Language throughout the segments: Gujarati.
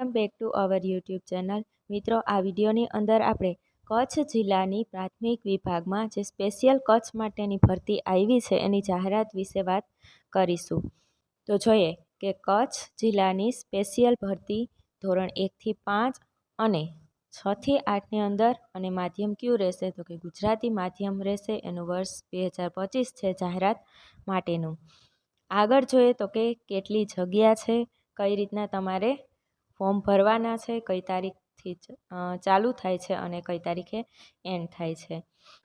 Welcome back to our YouTube channel. મિત્રો, આ વિડીયોની અંદર આપણે કચ્છ જિલ્લાની પ્રાથમિક વિભાગમાં જે સ્પેશિયલ કચ્છ માટેની ભરતી આવી છે એની જાહેરાત વિશે વાત કરીશું. તો જોઈએ કે કચ્છ જિલ્લાની સ્પેશિયલ ભરતી ધોરણ એકથી પાંચ અને છથી આઠની અંદર અને માધ્યમ ક્યું રહેશે? તો કે ગુજરાતી માધ્યમ રહેશે. એનું વર્ષ બે હજાર પચીસ છે જાહેરાત માટેનું. આગળ જોઈએ તો કે કેટલી જગ્યા છે, કઈ રીતના તમારે ફોર્મ ભરવાના છે, કઈ તારીખથી ચાલુ થાય છે અને કઈ તારીખે એન્ડ થાય છે.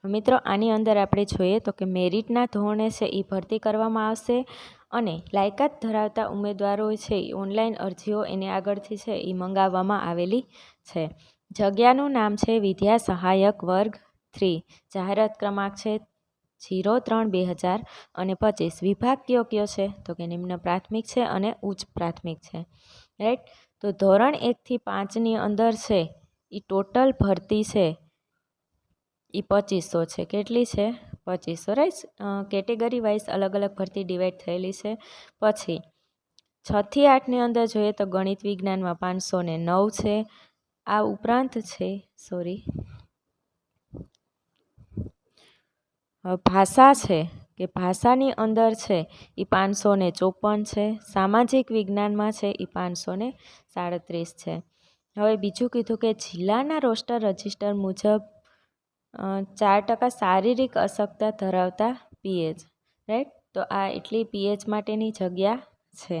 મિત્રો, આની અંદર આપણે જોઈએ તો કે મેરિટના ધોરણે છે એ ભરતી કરવામાં આવશે અને લાયકાત ધરાવતા ઉમેદવારો છે એ ઓનલાઈન અરજીઓ એને આગળથી છે એ મંગાવવામાં આવેલી છે. જગ્યાનું નામ છે વિદ્યા સહાયક વર્ગ થ્રી, જાહેરાત ક્રમાંક છે જીરો ત્રણ બે હજાર અને પચીસ. વિભાગ કયો કયો છે? તો કે નિમ્ન પ્રાથમિક છે અને ઉચ્ચ પ્રાથમિક છે. રાઈટ તો ધોરણ એકથી પાંચની અંદર છે એ ટોટલ ભરતી છે એ પચીસો છે. કેટલી છે? પચીસો રાઈટ કેટેગરી વાઇઝ અલગ અલગ ભરતી ડિવાઈડ થયેલી છે. પછી છથી આઠની અંદર જોઈએ તો ગણિત વિજ્ઞાનમાં પાંચસો ને નવ છે. આ ઉપરાંત છે સોરી ભાષા છે. કે ભાષાની અંદર છે એ પાંચસો ને ચોપન છે, સામાજિક વિજ્ઞાનમાં છે એ પાંચસો ને સાડત્રીસ છે. હવે બીજું કીધું કે જિલ્લાના રોસ્ટર રજિસ્ટર મુજબ ચાર ટકા શારીરિક અશક્તતા ધરાવતા પીએચ રાઈટ તો આ એટલી પીએચ માટેની જગ્યા છે.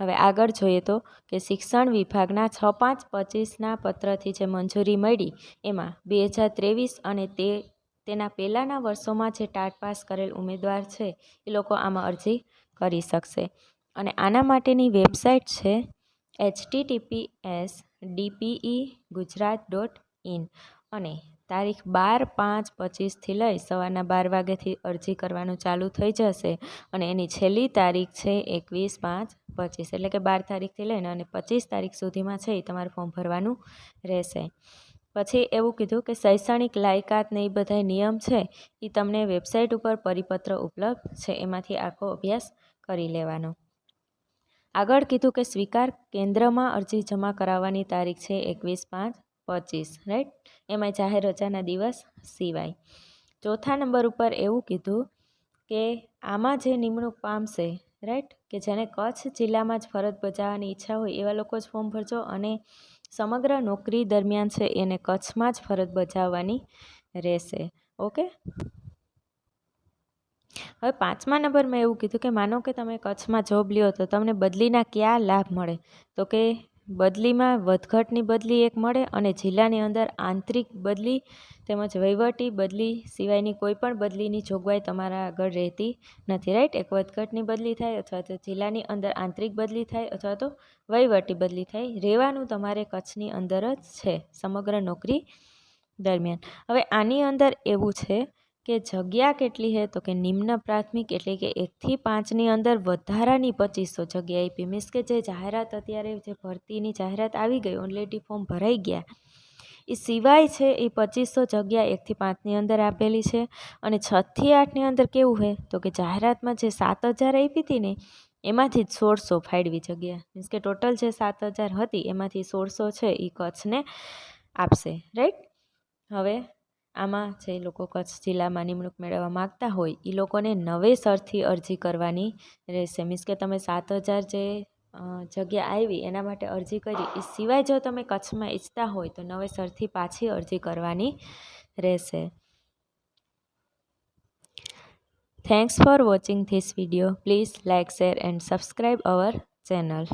હવે આગળ જોઈએ તો કે શિક્ષણ વિભાગના છ પાંચ પચીસના પત્રથી જે મંજૂરી મળી, એમાં બે હજાર ત્રેવીસ અને તે તેના પહેલાંના વર્ષોમાં જે ટાટ પાસ કરેલ ઉમેદવાર છે, એ લોકો આમાં અરજી કરી શકશે. અને આના માટેની વેબસાઇટ છે HTTP S DPE Gujarat dot in. અને તારીખ બાર પાંચ પચીસથી લઈ સવારના બાર વાગ્યાથી અરજી કરવાનું ચાલુ થઈ જશે. અને એની છેલ્લી તારીખ છે એકવીસ પાંચ પચીસ. એટલે કે બાર તારીખથી લઈને અને પચીસ તારીખ સુધીમાં છે એ તમારે ફોર્મ ભરવાનું રહેશે. પછી એવું કીધું કે શૈક્ષણિક લાયકાત ને એ બધા નિયમ છે એ તમને વેબસાઇટ ઉપર પરિપત્ર ઉપલબ્ધ છે, એમાંથી આખો અભ્યાસ કરી લેવાનો. આગળ કીધું કે સ્વીકાર કેન્દ્રમાં અરજી જમા કરાવવાની તારીખ છે એકવીસ પાંચ પચીસ રાઈટ એમાં જાહેર રજાના દિવસ સિવાય. ચોથા નંબર ઉપર એવું કીધું કે આમાં જે નિમણૂક પામશે રાઈટ કે જેને કચ્છ જિલ્લામાં જ ફરજ બજાવવાની ઈચ્છા હોય એવા લોકો જ ફોર્મ ભરજો અને સમગ્ર નોકરી દરમિયાન છે, એને કચ્છમાં જ ફરજ બજાવવાની રહેશે. ઓકે? હવે પાંચમા નંબર મેં એવું કીધું કે, માનો કે તમે કચ્છમાં જોબ લ્યો તો તમને બદલીના કયા લાભ મળે? તો કે બદલીમાં વધઘટની બદલી એક મળે અને જિલ્લાની અંદર આંતરિક બદલી તેમજ વહીવટી બદલી સિવાયની કોઈ પણ બદલીની જોગવાઈ તમારા આગળ રહેતી નથી રાઈટ એક વધઘટની બદલી થાય અથવા તો જિલ્લાની અંદર આંતરિક બદલી થાય અથવા તો વહીવટી બદલી થાય, રહેવાનું તમારે કચ્છની અંદર જ છે સમગ્ર નોકરી દરમિયાન. હવે આની અંદર એવું છે કે જગ્યા કેટલી છે તો કે નિમ્ન પ્રાથમિક એટલે કે એકથી પાંચની અંદર વધારાની પચીસો જગ્યા આપી. મીન્સ કે જે જાહેરાત અત્યારે જે ભરતીની જાહેરાત આવી ગઈ ઓનલેટી ફોર્મ ભરાઈ ગયા એ સિવાય છે એ પચીસો જગ્યા એકથી પાંચની અંદર આપેલી છે. અને છથી આઠની અંદર કેવું છે તો કે જાહેરાતમાં જે સાત હજાર આપી હતી ને, એમાંથી જ સોળસો ફાળવી જગ્યા. મીન્સ કે ટોટલ જે સાત હજાર હતી, એમાંથી સોળસો છે એ કચ્છને આપશે. રાઈટ? હવે આમાં જે લોકો કચ્છ જિલ્લામાં નિમણૂક મેળવવા માગતા હોય એ લોકોને નવેસરથી અરજી કરવાની રહેશે. મીન્સ કે તમે સાત હજાર જે જગ્યા આવી એના માટે અરજી કરી એ સિવાય જો તમે કચ્છમાં ઈચ્છતા હોય, તો નવેસરથી પાછી અરજી કરવાની રહેશે. Thanks for watching this video please like share and subscribe our channel